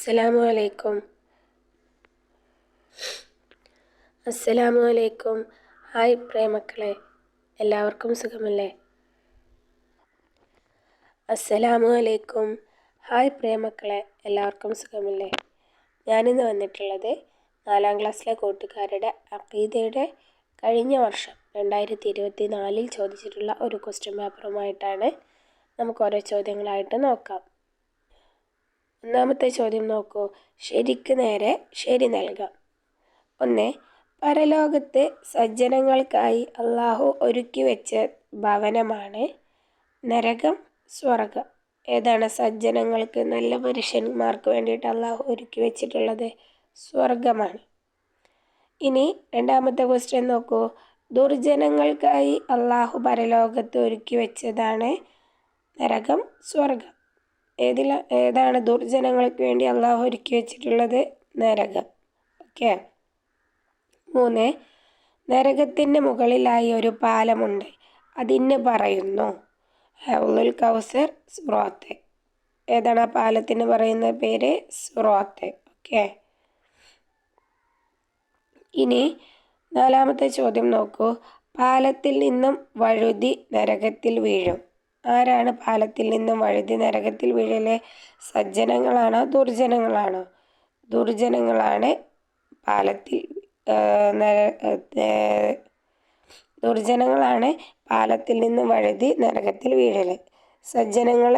അസ്സലാമു അലൈക്കും അസ്സലാമു അലൈക്കും ഹായ് പ്രേമക്കളെ എല്ലാവർക്കും സുഖമല്ലേ? അസ്സലാമു അലൈക്കും ഹായ് പ്രേമക്കളെ എല്ലാവർക്കും സുഖമല്ലേ? ഞാനിന്ന് വന്നിട്ടുള്ളത് നാലാം ക്ലാസ്സിലെ കൂട്ടുകാരുടെ അഖീദയുടെ കഴിഞ്ഞ വർഷം രണ്ടായിരത്തി ഇരുപത്തി നാലിൽ ചോദിച്ചിട്ടുള്ള ഒരു ക്വസ്റ്റ്യൻ പേപ്പറുമായിട്ടാണ് നമുക്ക് ഓരോ ചോദ്യങ്ങളായിട്ട് നോക്കാം. ഒന്നാമത്തെ ചോദ്യം നോക്കൂ. ശരിക്ക് നേരെ ശരി നൽകാം. ഒന്ന് പരലോകത്ത് സജ്ജനങ്ങൾക്കായി അള്ളാഹു ഒരുക്കി വെച്ച ഭവനമാണ് നരകം സ്വർഗം. ഏതാണ് സജ്ജനങ്ങൾക്ക് നല്ല പുരുഷന്മാർക്ക് വേണ്ടിയിട്ട് അള്ളാഹു ഒരുക്കി വെച്ചിട്ടുള്ളത്? സ്വർഗമാണ്. ഇനി രണ്ടാമത്തെ ക്വസ്റ്റ്യൻ നോക്കൂ. ദുർജനങ്ങൾക്കായി അള്ളാഹു പരലോകത്ത് ഒരുക്കി വെച്ചതാണ് നരകം സ്വർഗം. ഏതില ഏതാണ് ദുർജനങ്ങൾക്ക് വേണ്ടി അള്ളാഹു ഒരുക്കി വെച്ചിട്ടുള്ളത്? നരകം. ഓക്കെ? മൂന്ന് നരകത്തിന്റെ മുകളിലായി ഒരു പാലമുണ്ട്. അതിന് പറയുന്നു ഹൗലുൽ കൗസർ സുറോത്ത്. ഏതാണ് ആ പാലത്തിന് പറയുന്ന പേര്? സുറോത്ത്. ഓക്കെ? ഇനി നാലാമത്തെ ചോദ്യം നോക്കൂ. പാലത്തിൽ നിന്നും വഴുതി നരകത്തിൽ വീഴും. ആരാണ് പാലത്തിൽ നിന്നും വഴുതി നരകത്തിൽ വീഴലെ? സജ്ജനങ്ങളാണോ? ദുർജനങ്ങളാണോ? ദുർജനങ്ങളാണ് പാലത്തിൽ ദുർജനങ്ങളാണ് പാലത്തിൽ നിന്നും വഴുതി നരകത്തിൽ വീഴൽ. സജ്ജനങ്ങൾ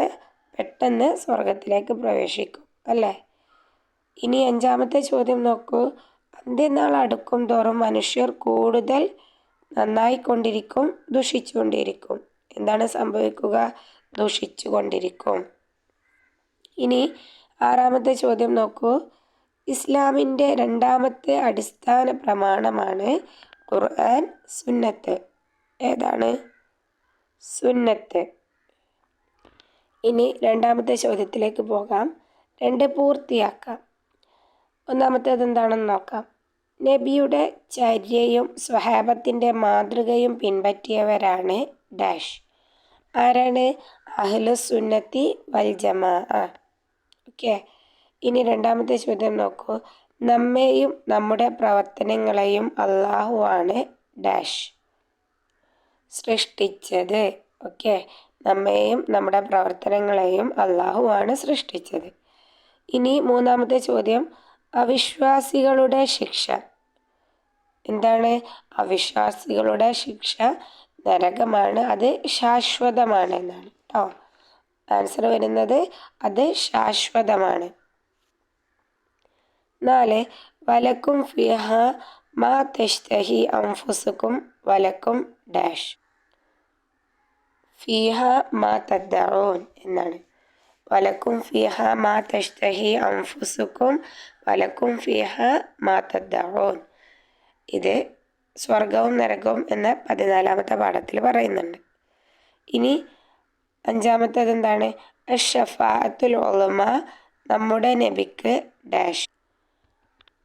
പെട്ടെന്ന് സ്വർഗത്തിലേക്ക് പ്രവേശിക്കും അല്ലേ? ഇനി അഞ്ചാമത്തെ ചോദ്യം നോക്കൂ. അന്ത്യനാൾ അടുക്കും തോറും മനുഷ്യർ കൂടുതൽ നന്നായിക്കൊണ്ടിരിക്കും ദുഷിച്ചുകൊണ്ടിരിക്കും. എന്താണ് സംഭവിക്കുക? ദുഷിച്ചു കൊണ്ടിരിക്കും ഇനി ആറാമത്തെ ചോദ്യം നോക്കൂ. ഇസ്ലാമിന്റെ രണ്ടാമത്തെ അടിസ്ഥാന പ്രമാണമാണ് ഖുർആൻ സുന്നത്ത്. ഏതാണ്? സുന്നത്ത്. ഇനി രണ്ടാമത്തെ ചോദ്യത്തിലേക്ക് പോകാം. രണ്ട് പൂർത്തിയാക്കാം. ഒന്നാമത്തേത് എന്താണെന്ന് നോക്കാം. നബിയുടെ ചര്യയും സ്വഹാബത്തിന്റെ മാതൃകയും പിൻപറ്റിയവരാണ് ഡാഷ്. ആരാണ്? അഹ്ലു സുന്നത്തി വൽ ജമാ. ഓക്കെ. ഇനി രണ്ടാമത്തെ ചോദ്യം നോക്കൂ. നമ്മെയും നമ്മുടെ പ്രവർത്തനങ്ങളെയും അള്ളാഹു ആണ് ഡാഷ് സൃഷ്ടിച്ചത്. ഓക്കെ. നമ്മെയും നമ്മുടെ പ്രവർത്തനങ്ങളെയും അള്ളാഹു ആണ് സൃഷ്ടിച്ചത്. ഇനി മൂന്നാമത്തെ ചോദ്യം. അവിശ്വാസികളുടെ ശിക്ഷ. എന്താണ്? അവിശ്വാസികളുടെ ശിക്ഷ നരകമാണ്. അത് ശാശ്വതമാണ് എന്നാണ് കേട്ടോ ആൻസർ വരുന്നത് അത് ശാശ്വതമാണ്. നാല് വലക്കും ഫിഹ മാ തെഷ്തഹി അംഫുസുക്കും വലക്കും ഡാഷ്. ഫിഹ മാ തദ്ദറോൻ എന്നാണ്. വലക്കും ഫിഹ മാ തെഷ്തഹി അംഫുസുക്കും വലക്കും ഫിഹ മാ തദ്ദറോൻ. ഇത് സ്വർഗവും നരകവും എന്ന പതിനാലാമത്തെ പാഠത്തിൽ പറയുന്നുണ്ട്. ഇനി അഞ്ചാമത്തേത് എന്താണ്? ഷഫാഅത്തുൽ ഉലമ നമ്മുടെ നബിക്ക് ഡാഷ്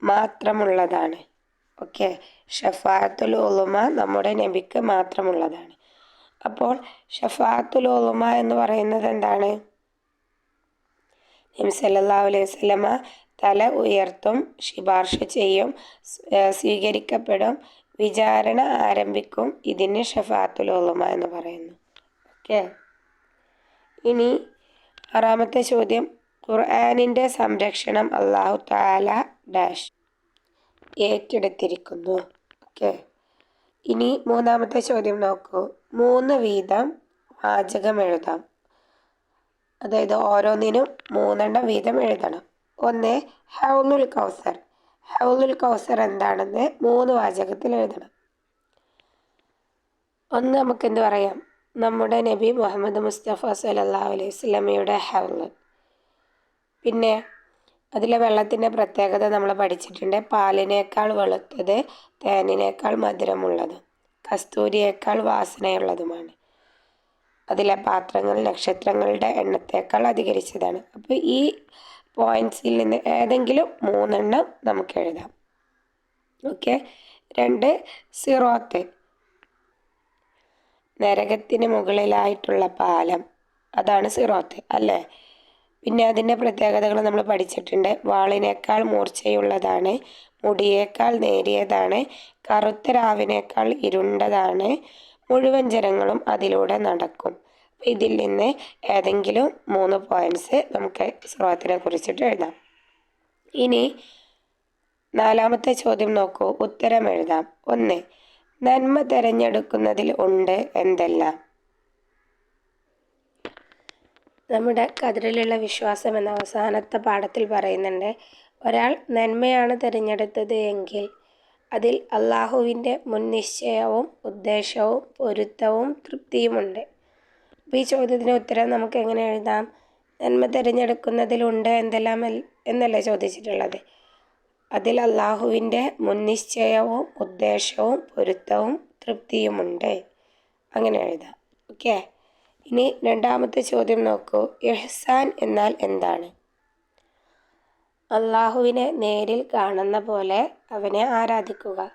മാത്രമുള്ളതാണ്. ഓക്കെ ഷഫാഅത്തുൽ ഉലമ നമ്മുടെ നബിക്ക് മാത്രമുള്ളതാണ്. അപ്പോൾ ഷഫാഅത്തുൽ ഉലമ എന്ന് പറയുന്നത് എന്താണ്? നബി അലൈഹി വസല്ലമ തല ഉയർത്തും ശുപാർശ ചെയ്യും സ്വീകരിക്കപ്പെടും വിചാരണ ആരംഭിക്കും ഇതിന് ഷഫാത്തുൽ ഉലമ എന്ന് പറയുന്നു. ഓക്കെ. ഇനി ആറാമത്തെ ചോദ്യം. ഖുർആാനിന്റെ സംരക്ഷണം അള്ളാഹു താല ഡാഷ് ഏറ്റെടുത്തിരിക്കുന്നു. ഓക്കെ. ഇനി മൂന്നാമത്തെ ചോദ്യം നോക്കൂ. മൂന്ന് വീതം വാചകം എഴുതാം. അതായത് ഓരോന്നിനും മൂന്നെണ്ണം വീതം എഴുതണം. ഒന്ന് ഹൗനുൽ കൗസർ. ഹൗലുൽ കൗസർ എന്താണെന്ന് മൂന്ന് വാചകത്തിൽ എഴുതണം. ഒന്ന് നമുക്ക് എന്ത് പറയാം? നമ്മുടെ നബി മുഹമ്മദ് മുസ്തഫ സല്ലല്ലാഹു അലൈഹി സ്വലമയുടെ ഹൗൽ. പിന്നെ അതിലെ വെള്ളത്തിന്റെ പ്രത്യേകത നമ്മൾ പഠിച്ചിട്ടുണ്ട്. പാലിനേക്കാൾ വെളുത്തത് തേനിനേക്കാൾ മധുരമുള്ളത്. കസ്തൂരിയേക്കാൾ വാസനയുള്ളതുമാണ്. അതിലെ പാത്രങ്ങൾ നക്ഷത്രങ്ങളുടെ എണ്ണത്തേക്കാൾ അധികരിച്ചതാണ്. അപ്പോൾ ഈ പോയിന്റ്സിൽ നിന്ന് ഏതെങ്കിലും മൂന്നെണ്ണം നമുക്ക് എഴുതാം. ഓക്കെ രണ്ട് സിറോത്ത് നരകത്തിന് മുകളിലായിട്ടുള്ള പാലം. അതാണ് സിറോത്ത് അല്ലേ? പിന്നെ അതിന്റെ പ്രത്യേകതകൾ നമ്മൾ പഠിച്ചിട്ടുണ്ട്. വാളിനേക്കാൾ മൂർച്ചയുള്ളതാണ് മുടിയേക്കാൾ നേരിയതാണ് കറുത്ത രാവിനേക്കാൾ ഇരുണ്ടതാണ് മുഴുവൻ ജനങ്ങളും അതിലൂടെ നടക്കും. ഇതിൽ നിന്ന് ഏതെങ്കിലും മൂന്ന് പോയിന്റ്സ് നമുക്ക് സ്രോത്തിനെ കുറിച്ചിട്ട് എഴുതാം. ഇനി നാലാമത്തെ ചോദ്യം നോക്കൂ. ഉത്തരം എഴുതാം. ഒന്ന് നന്മ തിരഞ്ഞെടുക്കുന്നതിൽ ഉണ്ട് എന്തെല്ലാം? നമ്മുടെ കതിരിലുള്ള വിശ്വാസം എന്ന അവസാനത്തെ പാഠത്തിൽ പറയുന്നുണ്ട് ഒരാൾ നന്മയാണ് തിരഞ്ഞെടുത്തത് എങ്കിൽ അതിൽ അള്ളാഹുവിന്റെ മുൻനിശ്ചയവും ഉദ്ദേശവും പൊരുത്തവും തൃപ്തിയുമുണ്ട് അപ്പോൾ ഈ ചോദ്യത്തിന് ഉത്തരം നമുക്ക് എങ്ങനെ എഴുതാം? നന്മ തിരഞ്ഞെടുക്കുന്നതിലുണ്ട് എന്തെല്ലാം എന്നല്ലേ ചോദിച്ചിട്ടുള്ളത്. അതിൽ അള്ളാഹുവിന്റെ മുൻനിശ്ചയവും ഉദ്ദേശവും പൊരുത്തവും തൃപ്തിയുമുണ്ട്. അങ്ങനെ എഴുതാം. ഓക്കെ? ഇനി രണ്ടാമത്തെ ചോദ്യം നോക്കൂ. ഇഹ്സാൻ എന്നാൽ എന്താണ്? അള്ളാഹുവിനെ നേരിൽ കാണുന്ന പോലെ അവനെ ആരാധിക്കുക.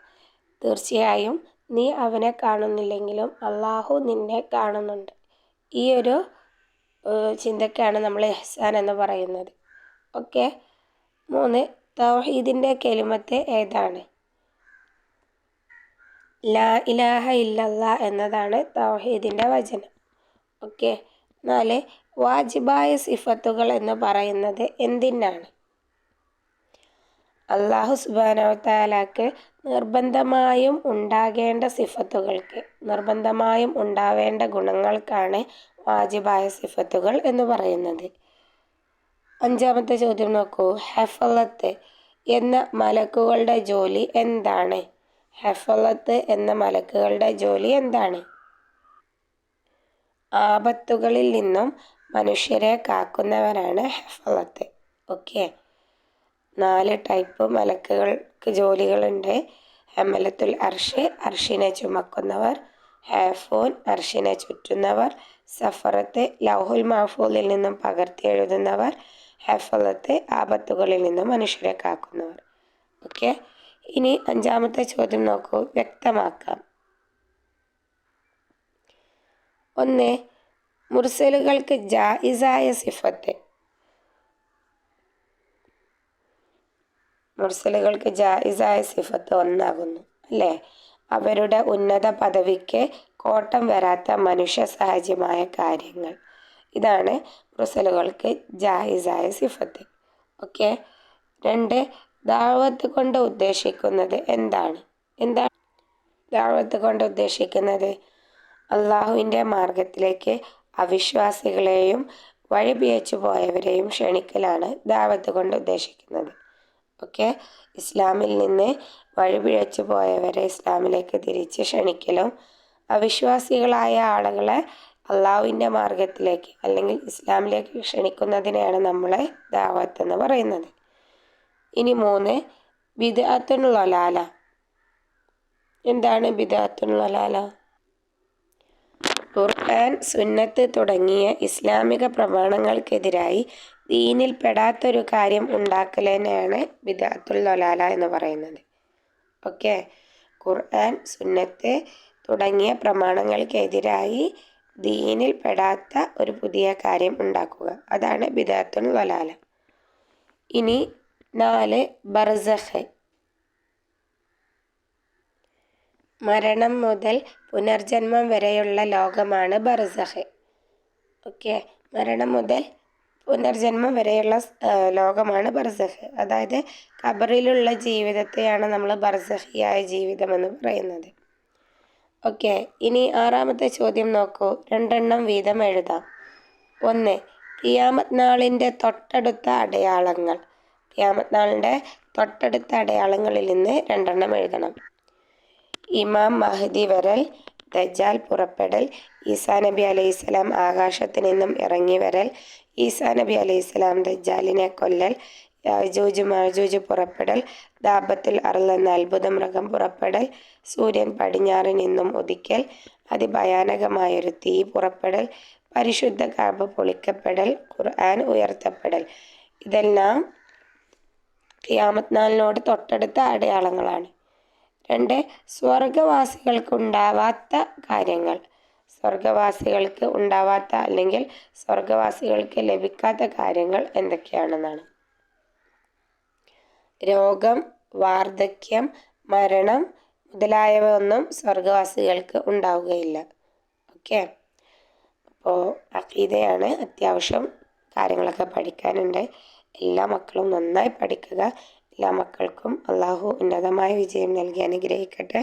തീർച്ചയായും നീ അവനെ കാണുന്നില്ലെങ്കിലും അള്ളാഹു നിന്നെ കാണുന്നുണ്ട്. ഈ ഒരു ചിന്തക്കാണ് നമ്മൾ എഹ്സാൻ എന്ന് പറയുന്നത്. ഓക്കെ? മൂന്ന് തൗഹീദിന്റെ കെലിമത്ത് ഏതാണ്? ലാ ഇലാഹ ഇല്ലല്ല എന്നതാണ് തൗഹീദിന്റെ വചനം. ഓക്കെ? നാല് വാജിബായ സിഫത്തുകൾ എന്ന് പറയുന്നത് എന്തിനാണ്? അള്ളാഹു സുബാനവത്താലാക്ക് നിർബന്ധമായും ഉണ്ടാകേണ്ട സിഫത്തുകൾക്ക് നിർബന്ധമായും ഉണ്ടാവേണ്ട ഗുണങ്ങൾക്കാണ് വാജിബായ സിഫത്തുകൾ എന്ന് പറയുന്നത്. അഞ്ചാമത്തെ ചോദ്യം നോക്കൂ. ഹെഫലത്ത് എന്ന മലക്കുകളുടെ ജോലി എന്താണ്? ഹെഫലത്ത് എന്ന മലക്കുകളുടെ ജോലി എന്താണ്? ആപത്തുകളിൽ നിന്നും മനുഷ്യരെ കാക്കുന്നവരാണ് ഹെഫലത്ത്. ഓക്കെ? നാല് ടൈപ്പ് മലക്കുകൾക്ക് ജോലികളുണ്ട്. ഹെമലത്തുൽ അർഷ് അർഷിനെ ചുമക്കുന്നവർ. ഹാഫോൻ അർഷിനെ ചുറ്റുന്നവർ. സഫറത്ത് ലൗഹുൽ മാഫൂലിൽ നിന്നും പകർത്തി എഴുതുന്നവർ. ഹെഫലത്ത് ആപത്തുകളിൽ നിന്നും മനുഷ്യരെ കാക്കുന്നവർ. ഓക്കെ? ഇനി അഞ്ചാമത്തെ ചോദ്യം നോക്കൂ. വ്യക്തമാക്കാം. ഒന്ന് മുർസലുകൾക്ക് ജായിസായ സിഫത്ത്. മുർസലുകൾക്ക് ജായിസായ സിഫത്ത് ഒന്നാകുന്നു അല്ലേ? അവരുടെ ഉന്നത പദവിക്ക് കോട്ടം വരാത്ത മനുഷ്യ സഹജമായ കാര്യങ്ങൾ. ഇതാണ് മുർസലുകൾക്ക് ജായിസായ സിഫത്ത്. ഓക്കെ? രണ്ട് ദാവത്ത് കൊണ്ട് ഉദ്ദേശിക്കുന്നത് എന്താണ്? എന്താണ് ദാവത്ത് കൊണ്ട് ഉദ്ദേശിക്കുന്നത്? അള്ളാഹുവിന്റെ മാർഗത്തിലേക്ക് അവിശ്വാസികളെയും വഴിപിയച്ചു പോയവരെയും ക്ഷണിക്കലാണ് ദാവത്ത് കൊണ്ട് ഉദ്ദേശിക്കുന്നത്. ഓക്കെ ഇസ്ലാമിൽ നിന്ന് വഴിപിഴച്ചു പോയവരെ ഇസ്ലാമിലേക്ക് തിരിച്ച് ക്ഷണിക്കലും അവിശ്വാസികളായ ആളുകളെ അള്ളാഹുവിന്റെ മാർഗത്തിലേക്ക് അല്ലെങ്കിൽ ഇസ്ലാമിലേക്ക് ക്ഷണിക്കുന്നതിനെയാണ് നമ്മളെ ദാവത്ത് എന്ന് പറയുന്നത്. ഇനി മൂന്ന് ബിദാത്തുള്ളലാല എന്താണ് ബിദാത്തുള്ളലാല ഖുർആൻ സുന്നത്ത് തുടങ്ങിയ ഇസ്ലാമിക പ്രമാണങ്ങൾക്കെതിരായി ദീനിൽ പെടാത്തൊരു കാര്യം ഉണ്ടാക്കലേനെയാണ് ബിദാത്തുൽ ലൊലാല എന്ന് പറയുന്നത്. ഓക്കെ? ഖുർആൻ സുന്നത്ത് തുടങ്ങിയ പ്രമാണങ്ങൾക്കെതിരായി ദീനിൽ പെടാത്ത ഒരു പുതിയ കാര്യം ഉണ്ടാക്കുക. അതാണ് ബിദാത്തുൽ ലൊലാല ഇനി നാല് ബർസഖ്. മരണം മുതൽ പുനർജന്മം വരെയുള്ള ലോകമാണ് ബർസഖ്. ഓക്കെ? മരണം മുതൽ പുനർജന്മം വരെയുള്ള ലോകമാണ് ബർസഹ്. അതായത് ഖബറിലുള്ള ജീവിതത്തെയാണ് നമ്മൾ ബർസഹിയായ ജീവിതം എന്ന് പറയുന്നത്. ഓക്കെ ഇനി ആറാമത്തെ ചോദ്യം നോക്കൂ. രണ്ടെണ്ണം വീതം എഴുതാം. ഒന്ന് കിയാമത് നാളിന്റെ തൊട്ടടുത്ത അടയാളങ്ങൾ. കിയാമത് നാളിന്റെ തൊട്ടടുത്ത അടയാളങ്ങളിൽ നിന്ന് രണ്ടെണ്ണം എഴുതണം. ഇമാം മഹദി വരൽ ദജാൽ പുറപ്പെടൽ ഈസാ നബി അലൈഹിസ്സലാം ആകാശത്തു നിന്നും ഇറങ്ങി വരൽ ഈസാ നബി അലൈഹി സ്വലാം ദജ്ജാലിനെ കൊല്ലൽ. യാജൂജ് മഴജൂജ് പുറപ്പെടൽ. ദാപത്തിൽ അറുളെന്ന അത്ഭുത മൃഗം പുറപ്പെടൽ. സൂര്യൻ പടിഞ്ഞാറ് നിന്നും ഉദിക്കൽ. അതിഭയാനകമായൊരു തീ പുറപ്പെടൽ. പരിശുദ്ധ കാബ് പൊളിക്കപ്പെടൽ. ഖുർആൻ ഉയർത്തപ്പെടൽ. ഇതെല്ലാം ക്യാമത്നാലിനോട് തൊട്ടടുത്ത അടയാളങ്ങളാണ്. രണ്ട് സ്വർഗവാസികൾക്കുണ്ടാവാത്ത കാര്യങ്ങൾ. സ്വർഗവാസികൾക്ക് ഉണ്ടാവാത്ത അല്ലെങ്കിൽ സ്വർഗവാസികൾക്ക് ലഭിക്കാത്ത കാര്യങ്ങൾ എന്തൊക്കെയാണെന്നാണ്. രോഗം വാർദ്ധക്യം മരണം മുതലായവ ഒന്നും സ്വർഗവാസികൾക്ക് ഉണ്ടാവുകയില്ല. ഓക്കെ? അപ്പോൾ അഖീദയാണ് അത്യാവശ്യം കാര്യങ്ങളൊക്കെ പഠിക്കാനുണ്ട്. എല്ലാ മക്കളും നന്നായി പഠിക്കുക. എല്ലാ മക്കൾക്കും അള്ളാഹു ഉന്നതമായ വിജയം നൽകി അനുഗ്രഹിക്കട്ടെ.